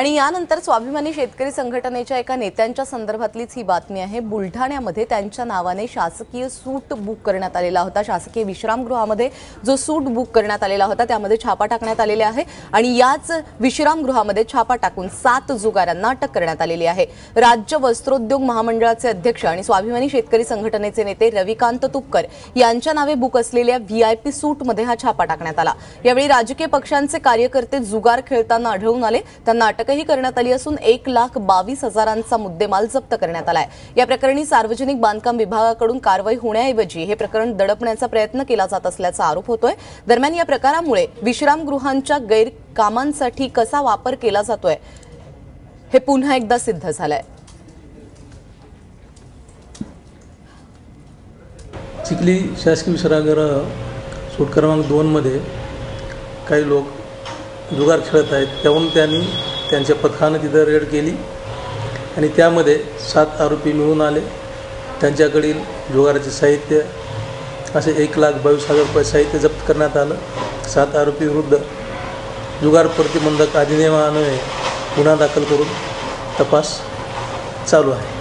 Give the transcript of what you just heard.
आणि यानंतर स्वाभिमानी शेतकरी संघटनेच्या एका नेत्यांच्या संदर्भातलीच ही बातमी आहे. बुलढाण्यामध्ये त्यांच्या नावाने शासकीय सूट बुक करण्यात आलेला होता. शासकीय विश्रामगृहामध्ये जो सूट बुक करण्यात आलेला होता त्यामध्ये छापा टाकण्यात आलेला आहे आणि याच विश्रामगृहामध्ये छापा टाकून सात जुगारांना अटक करण्यात आलेली आहे. राज्य वस्त्रोद्योग महामंडळाचे अध्यक्ष आणि स्वाभिमानी शेतकरी संघटनेचे नेते रविकांत तुपकर यांच्या नावे बुक असलेल्या व्हीआयपी सूटमध्ये हा छापा टाकण्यात आला. यावेळी राजकीय पक्षांचे कार्यकर्ते जुगार खेळताना आढळून आले. त्यांना अटक अटकही करण्यात आली असून एक लाख बावीस हजारांचा मुद्देमाल जप्त करण्यात आलाय. या प्रकरणी सार्वजनिक बांधकाम विभागाकडून कारवाई होण्याऐवजी हे प्रकरण दडपण्याचा प्रयत्न केला जात असल्याचा आरोप होतोय. दरम्यान या प्रकारामुळे विश्रामगृहांच्या गैरकामांसाठी कसा वापर केला जातोय हे पुन्हा एकदा सिद्ध झालंय. चिखली शासकीय विश्रामगृह सूट क्रमांक दोनमध्ये काही लोक जुगार खेळत आहेत. त्याहून त्यांनी त्यांच्या पथकानं तिथं रेड केली. आणि त्यामध्ये सात आरोपी मिळून आले. त्यांच्याकडील जुगाराचे साहित्य असे एक लाख बावीस हजार रुपये साहित्य जप्त करण्यात आलं. सात आरोपी विरुद्ध जुगार प्रतिबंधक अधिनियमान्वये गुन्हा दाखल करून तपास चालू आहे.